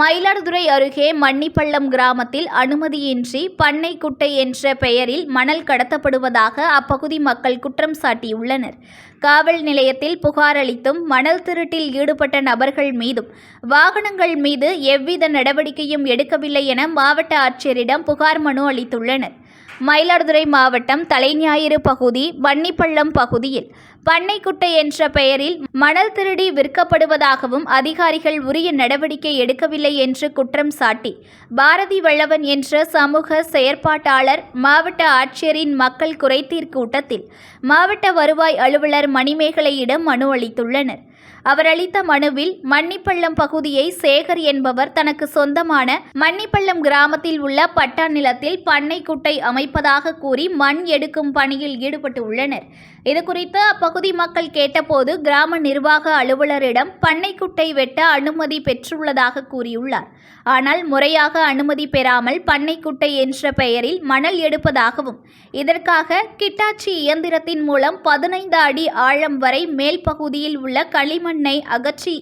மயிலாடுதுறை அருகே மன்னிப்பள்ளம் கிராமத்தில் அனுமதியின்றி பண்ணை குட்டை என்ற பெயரில் மணல் கடத்தப்படுவதாக அப்பகுதி மக்கள் குற்றம் சாட்டியுள்ளனர். காவல் நிலையத்தில் புகார் அளித்தும் மணல் திருட்டில் ஈடுபட்ட நபர்கள் மீதும் வாகனங்கள் மீது எவ்வித நடவடிக்கையும் எடுக்கவில்லை என மாவட்ட ஆட்சியரிடம் புகார் மனு அளித்துள்ளனர். மயிலாடுதுறை மாவட்டம் தலைஞாயிறு பகுதி வன்னிப்பள்ளம் பகுதியில் பண்ணைக்குட்டை என்ற பெயரில் மணல் திருடி விற்கப்படுவதாகவும் அதிகாரிகள் உரிய நடவடிக்கை எடுக்கவில்லை என்று குற்றம் சாட்டி பாரதி வள்ளவன் என்ற சமூக செயற்பாட்டாளர் மாவட்ட ஆட்சியரின் மக்கள் குறைதீர் கூட்டத்தில் மாவட்ட வருவாய் அலுவலர் மணிமேகலையிடம் மனு அளித்துள்ளனர். அவர் அளித்த மனுவில் மன்னிப்பள்ளம் பகுதியை சேகர் என்பவர் தனக்கு சொந்தமான மன்னிப்பள்ளம் கிராமத்தில் உள்ள பட்டா நிலத்தில் பண்ணை குட்டை அமைப்பதாக கூறி மண் எடுக்கும் பணியில் ஈடுபட்டு உள்ளனர் இதுகுறித்து அப்பகுதி மக்கள் கேட்டபோது கிராம நிர்வாக அலுவலரிடம் பண்ணை குட்டை வெட்ட அனுமதி பெற்றுள்ளதாக கூறியுள்ளார். ஆனால் முறையாக அனுமதி பெறாமல் பண்ணைக்குட்டை என்ற பெயரில் மணல் எடுப்பதாகவும் இதற்காக கிட்டாச்சி இயந்திரத்தின் மூலம் பதினைந்து அடி ஆழம் வரை மேல் பகுதியில் உள்ள களி களிமண்ணை அகற்றி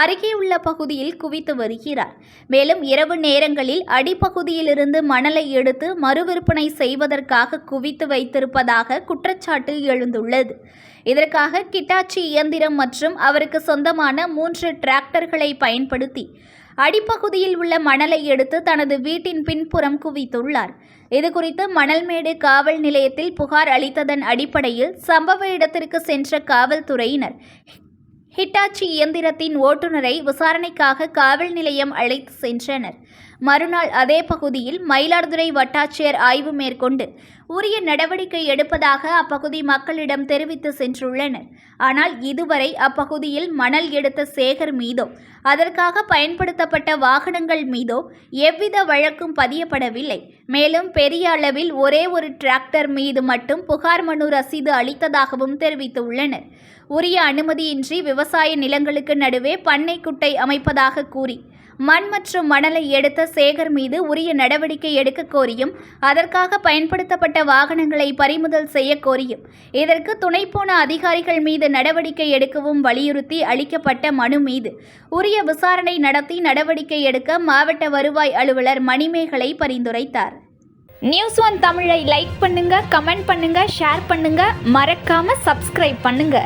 அருகேயுள்ள பகுதியில் குவித்து வருகிறார். மேலும் இரவு நேரங்களில் அடிப்பகுதியிலிருந்து மணலை எடுத்து மறுவிற்பனை செய்வதற்காக குவித்து வைத்திருப்பதாக குற்றச்சாட்டு எழுந்துள்ளது. இதற்காக கிட்டாச்சி இயந்திரம் மற்றும் அவருக்கு சொந்தமான மூன்று டிராக்டர்களை பயன்படுத்தி அடிப்பகுதியில் உள்ள மணலை எடுத்து தனது வீட்டின் பின்புறம் குவித்துள்ளார். இதுகுறித்து மணல்மேடு காவல் நிலையத்தில் புகார் அளித்ததன் அடிப்படையில் சம்பவ இடத்திற்கு சென்ற காவல்துறையினர் ஹிட்டாச்சி இயந்திரத்தின் ஓட்டுநரை விசாரணைக்காக காவல் நிலையம் அழைத்து சென்றனர். மறுநாள் அதே பகுதியில் மயிலாடுதுறை வட்டாட்சியர் ஆய்வு மேற்கொண்டு உரிய நடவடிக்கை எடுப்பதாக அப்பகுதி மக்களிடம் தெரிவித்து சென்றுள்ளனர். ஆனால் இதுவரை அப்பகுதியில் மணல் எடுத்த சேகர் மீதோ அதற்காக பயன்படுத்தப்பட்ட வாகனங்கள் மீதோ எவ்வித வழக்கும் பதியப்படவில்லை. மேலும் பெரிய அளவில் ஒரே ஒரு டிராக்டர் மீது மட்டும் புகார் மனு ரசீது அளித்ததாகவும் தெரிவித்துள்ளனர். உரிய அனுமதியின்றி விவசாய நிலங்களுக்கு நடுவே பண்ணை குட்டை அமைப்பதாக கூறி மண் மற்றும் மணலை எடுத்த சேகர் மீது உரிய நடவடிக்கை எடுக்க கோரியும் அதற்காக பயன்படுத்தப்பட்ட வாகனங்களை பறிமுதல் செய்ய கோரியும். இதற்கு துணைப்போன அதிகாரிகள் மீது நடவடிக்கை எடுக்கவும் வலியுறுத்தி அளிக்கப்பட்ட மனு மீது உரிய விசாரணை நடத்தி நடவடிக்கை எடுக்க மாவட்ட வருவாய் அலுவலர் மணிமேகலை பரிந்துரைத்தார். நியூஸ் ஒன் தமிழை லைக் பண்ணுங்க கமெண்ட் பண்ணுங்க ஷேர் பண்ணுங்க மறக்காம சப்ஸ்கிரைப் பண்ணுங்க.